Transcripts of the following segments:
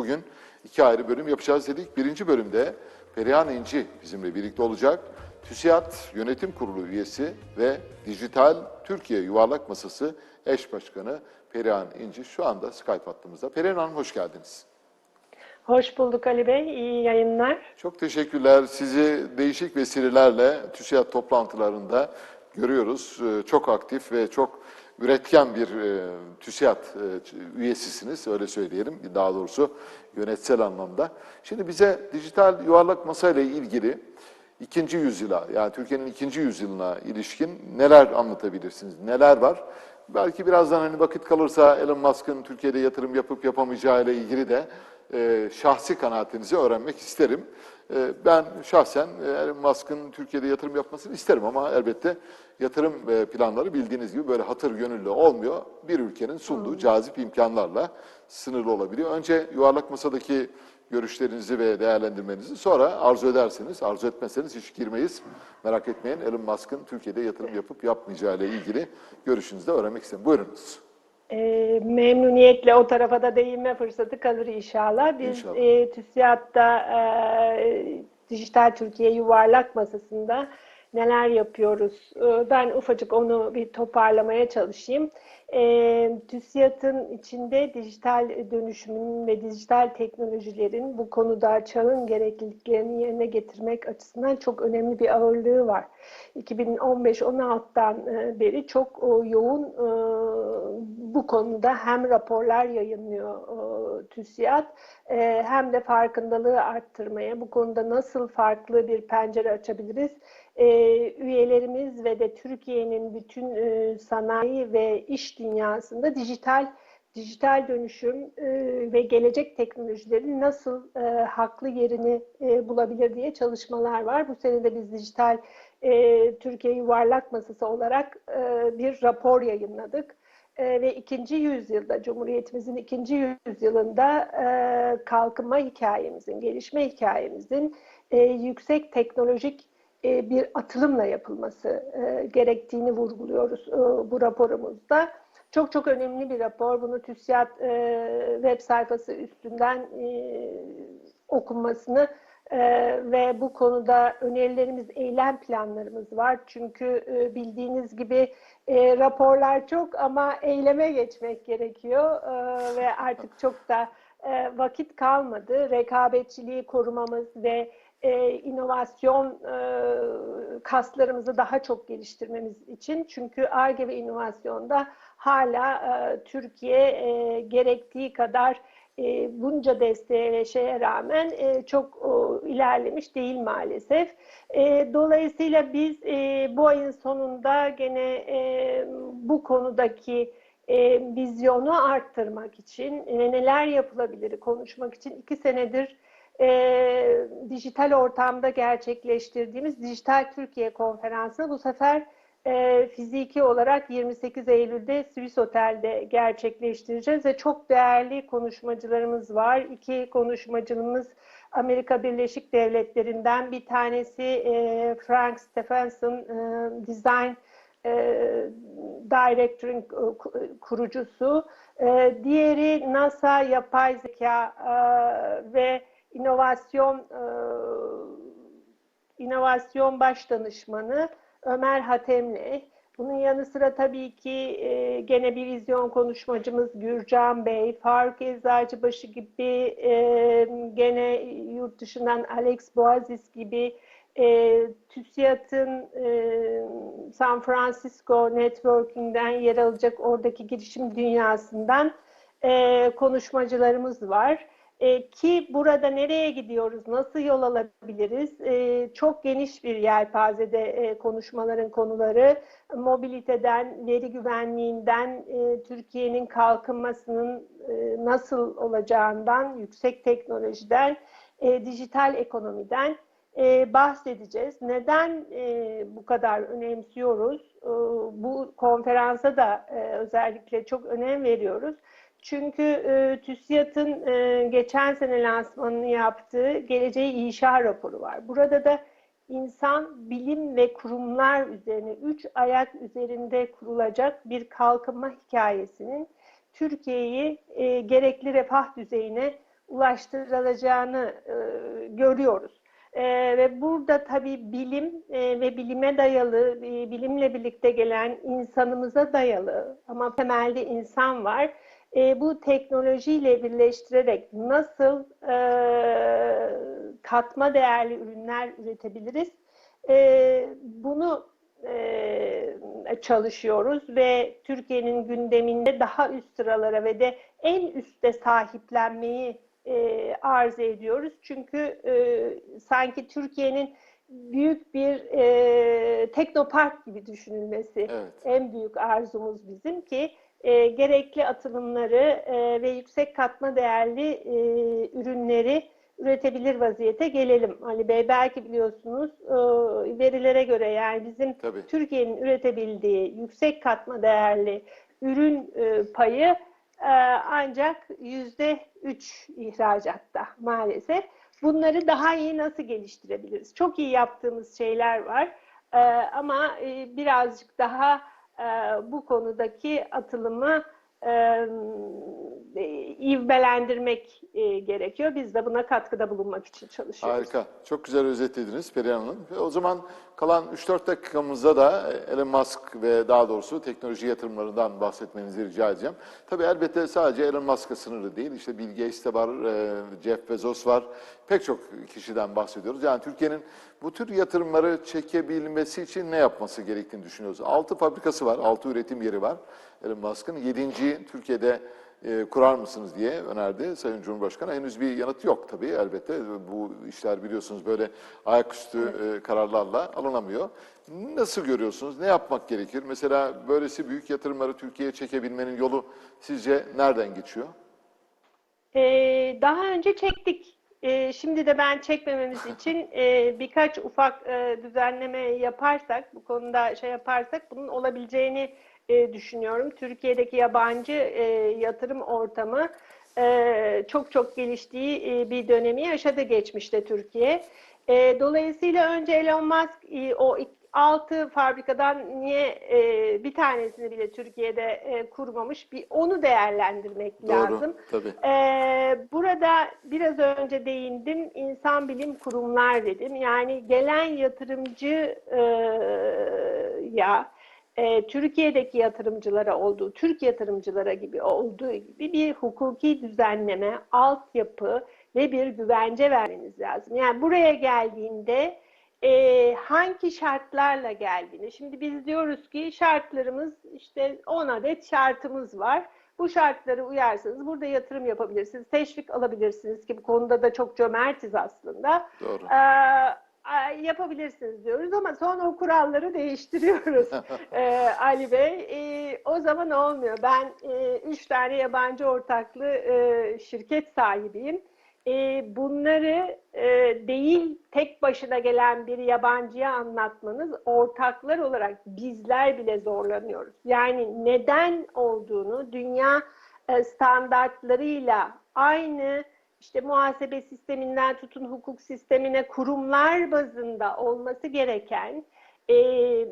bugün iki ayrı bölüm yapacağız dedik. Birinci bölümde Perihan İnci bizimle birlikte olacak. TÜSİAD Yönetim Kurulu üyesi ve Dijital Türkiye Yuvarlak Masası eş başkanı Perihan İnci şu anda Skype hattımızda. Perihan Hanım hoş geldiniz. Hoş bulduk Ali Bey. İyi yayınlar. Çok teşekkürler. Sizi değişik vesilelerle TÜSİAD toplantılarında görüyoruz. Ee, Çok aktif ve çok üretken bir e, TÜSİAD e, üyesisiniz, öyle söyleyelim. Daha doğrusu yönetsel anlamda. Şimdi bize dijital yuvarlak masa ile ilgili ikinci yüzyıla, yani Türkiye'nin ikinci yüzyılına ilişkin neler anlatabilirsiniz, neler var? Belki birazdan hani vakit kalırsa Elon Musk'ın Türkiye'de yatırım yapıp yapamayacağı ile ilgili de e, şahsi kanaatinizi öğrenmek isterim. E, ben şahsen e, Elon Musk'ın Türkiye'de yatırım yapmasını isterim ama elbette yatırım e, planları bildiğiniz gibi böyle hatır gönüllü olmuyor. Bir ülkenin sunduğu cazip imkanlarla sınırlı olabiliyor. Önce yuvarlak masadaki görüşlerinizi ve değerlendirmenizi sonra arzu ederseniz, arzu etmezseniz hiç girmeyiz. Merak etmeyin Elon Musk'ın Türkiye'de yatırım yapıp yapmayacağı ile ilgili görüşünüzü de öğrenmek isterim. Buyurunuz. Ee, memnuniyetle o tarafa da değinme fırsatı kalır inşallah. Biz İnşallah. e, TÜSİAD'da e, Dijital Türkiye Yuvarlak Masası'nda neler yapıyoruz? E, ben ufacık onu bir toparlamaya çalışayım. E, TÜSİAD'ın içinde dijital dönüşümün ve dijital teknolojilerin bu konuda çağın gerekliliklerini yerine getirmek açısından çok önemli bir ağırlığı var. 2015-16'dan e, beri çok e, yoğun e, bu konuda hem raporlar yayınlıyor e, TÜSİAD hem de farkındalığı arttırmaya, bu konuda nasıl farklı bir pencere açabiliriz, e, üyelerimiz ve de Türkiye'nin bütün e, sanayi ve iş dünyasında dijital dijital dönüşüm e, ve gelecek teknolojileri nasıl e, haklı yerini bulabilir diye çalışmalar var. Bu sene de biz dijital Türkiye Yuvarlak Masası olarak bir rapor yayınladık. Ve ikinci yüzyılda, Cumhuriyetimizin ikinci yüzyılında e, kalkınma hikayemizin, gelişme hikayemizin e, yüksek teknolojik e, bir atılımla yapılması e, gerektiğini vurguluyoruz e, bu raporumuzda. Çok çok önemli bir rapor. Bunu TÜSİAD web sayfası üstünden okunmasını ve bu konuda önerilerimiz, eylem planlarımız var. Çünkü bildiğiniz gibi raporlar çok ama eyleme geçmek gerekiyor ve artık çok da vakit kalmadı. Rekabetçiliği korumamız ve e, inovasyon e, kaslarımızı daha çok geliştirmemiz için. Çünkü ARGE ve inovasyonda hala e, Türkiye e, gerektiği kadar e, bunca desteğe ve şeye rağmen e, çok o, ilerlemiş değil maalesef. E, dolayısıyla biz e, bu ayın sonunda gene e, bu konudaki e, vizyonu arttırmak için e, neler yapılabilir konuşmak için iki senedir e, dijital ortamda gerçekleştirdiğimiz Dijital Türkiye Konferansı'nı bu sefer e, fiziki olarak 28 Eylül'de Swiss Otel'de gerçekleştireceğiz ve çok değerli konuşmacılarımız var. İki konuşmacımız Amerika Birleşik Devletleri'nden bir tanesi e, Frank Stephenson e, Design e, Director'ın kurucusu. E, diğeri NASA yapay zeka e, ve inovasyon e, inovasyon baş danışmanı Ömer Hatemli. Bunun yanı sıra tabii ki e, gene bir vizyon konuşmacımız Gürcan Bey, Faruk Eczacıbaşı gibi, e, gene yurt dışından Alex Boazis gibi, e, TÜSİAD'ın San Francisco Networking'den yer alacak oradaki girişim dünyasından konuşmacılarımız var. E, ki burada nereye gidiyoruz, nasıl yol alabiliriz? E, çok geniş bir yelpazede e, konuşmaların konuları, mobiliteden, veri güvenliğinden, e, Türkiye'nin kalkınmasının e, nasıl olacağından, yüksek teknolojiden, e, dijital ekonomiden e, bahsedeceğiz. Neden e, bu kadar önemsiyoruz? E, bu konferansa da e, özellikle çok önem veriyoruz. Çünkü e, TÜSİAD'ın e, geçen sene lansmanını yaptığı Geleceği İnşa raporu var. Burada da insan, bilim ve kurumlar üzerine üç ayak üzerinde kurulacak bir kalkınma hikayesinin Türkiye'yi e, gerekli refah düzeyine ulaştırılacağını e, görüyoruz. E, ve burada tabii bilim e, ve bilime dayalı, e, bilimle birlikte gelen insanımıza dayalı ama temelde insan var. E, bu teknolojiyle birleştirerek nasıl e, katma değerli ürünler üretebiliriz? E, bunu e, çalışıyoruz ve Türkiye'nin gündeminde daha üst sıralara ve de en üstte sahiplenmeyi e, arz ediyoruz. Çünkü e, sanki Türkiye'nin büyük bir e, teknopark gibi düşünülmesi Evet. en büyük arzumuz bizim ki e, gerekli atılımları e, ve yüksek katma değerli e, ürünleri üretebilir vaziyete gelelim. Ali Bey belki biliyorsunuz e, verilere göre yani bizim. Türkiye'nin üretebildiği yüksek katma değerli ürün e, payı e, ancak yüzde üç ihracatta maalesef. Bunları daha iyi nasıl geliştirebiliriz? Çok iyi yaptığımız şeyler var E, ama e, birazcık daha bu konudaki atılımı e, ivmelendirmek e, gerekiyor. Biz de buna katkıda bulunmak için çalışıyoruz. Harika. Çok güzel özetlediniz Perihan Hanım. Ve o zaman kalan 3-4 dakikamızda da Elon Musk ve daha doğrusu teknoloji yatırımlarından bahsetmenizi rica edeceğim. Tabii elbette sadece Elon Musk'a sınırlı değil. İşte Bill Gates de var, e, Jeff Bezos var. Pek çok kişiden bahsediyoruz. Yani Türkiye'nin bu tür yatırımları çekebilmesi için ne yapması gerektiğini düşünüyoruz. 6 fabrikası var, 6 üretim yeri var Elon Musk'ın. 7. Türkiye'de e, kurar mısınız diye önerdi Sayın Cumhurbaşkanı. Henüz bir yanıt yok tabii elbette. Bu işler biliyorsunuz böyle ayaküstü e, kararlarla alınamıyor. Nasıl görüyorsunuz? Ne yapmak gerekir? Mesela böylesi büyük yatırımları Türkiye'ye çekebilmenin yolu sizce nereden geçiyor? Ee, daha önce çektik. Ee, şimdi de ben çekmememiz için e, birkaç ufak e, düzenleme yaparsak, bu konuda şey yaparsak bunun olabileceğini e, düşünüyorum. Türkiye'deki yabancı e, yatırım ortamı e, çok çok geliştiği e, bir dönemi yaşadı geçmişte Türkiye. E, dolayısıyla önce Elon Musk e, o 6 fabrikadan niye e, bir tanesini bile Türkiye'de e, kurmamış bir onu değerlendirmek Doğru, lazım. tabii. Burada biraz önce değindim, insan bilim kurumlar dedim. Yani gelen yatırımcı e, ya e, Türkiye'deki yatırımcılara olduğu, Türk yatırımcılara gibi olduğu gibi bir hukuki düzenleme, altyapı ve bir güvence vermeniz lazım. Yani buraya geldiğinde e, hangi şartlarla geldiğini. Şimdi biz diyoruz ki şartlarımız işte 10 adet şartımız var. Bu şartları uyarsanız burada yatırım yapabilirsiniz, teşvik alabilirsiniz ki bu konuda da çok cömertiz aslında. Doğru. Ee, yapabilirsiniz diyoruz ama sonra o kuralları değiştiriyoruz ee, Ali Bey. Ee, o zaman olmuyor. Ben e, üç tane yabancı ortaklı e, şirket sahibiyim. E, bunları e, değil tek başına gelen bir yabancıya anlatmanız ortaklar olarak bizler bile zorlanıyoruz. Yani neden olduğunu dünya e, standartlarıyla aynı işte muhasebe sisteminden tutun hukuk sistemine kurumlar bazında olması gereken e,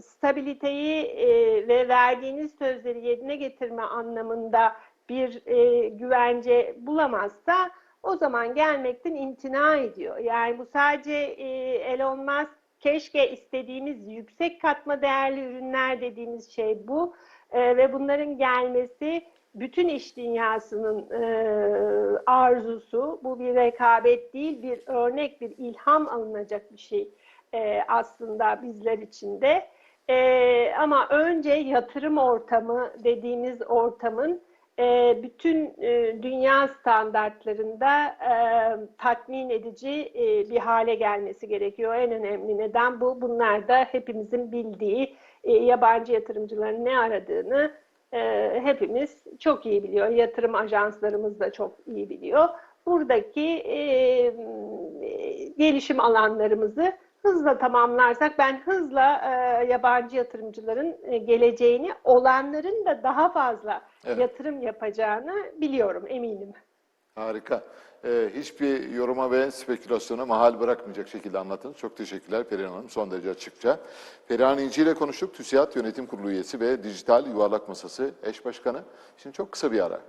stabiliteyi e, ve verdiğiniz sözleri yerine getirme anlamında bir e, güvence bulamazsa o zaman gelmekten imtina ediyor. Yani bu sadece e, Elon Musk keşke istediğimiz yüksek katma değerli ürünler dediğimiz şey bu E, ve bunların gelmesi bütün iş dünyasının e, arzusu. Bu bir rekabet değil, bir örnek, bir ilham alınacak bir şey e, aslında bizler için de. E, ama önce yatırım ortamı dediğimiz ortamın e, bütün e, dünya standartlarında e, tatmin edici e, bir hale gelmesi gerekiyor. En önemli neden bu. Bunlar da hepimizin bildiği e, yabancı yatırımcıların ne aradığını e, hepimiz çok iyi biliyor. Yatırım ajanslarımız da çok iyi biliyor. Buradaki e, gelişim alanlarımızı hızla tamamlarsak ben hızla e, yabancı yatırımcıların e, geleceğini, olanların da daha fazla Evet. yatırım yapacağını biliyorum, eminim. Harika. Ee, hiçbir yoruma ve spekülasyona mahal bırakmayacak şekilde anlattınız. Çok teşekkürler Perihan Hanım. Son derece açıkça. Perihan İnci ile konuştuk. TÜSİAD Yönetim Kurulu üyesi ve Dijital Yuvarlak Masası eş başkanı. Şimdi çok kısa bir ara.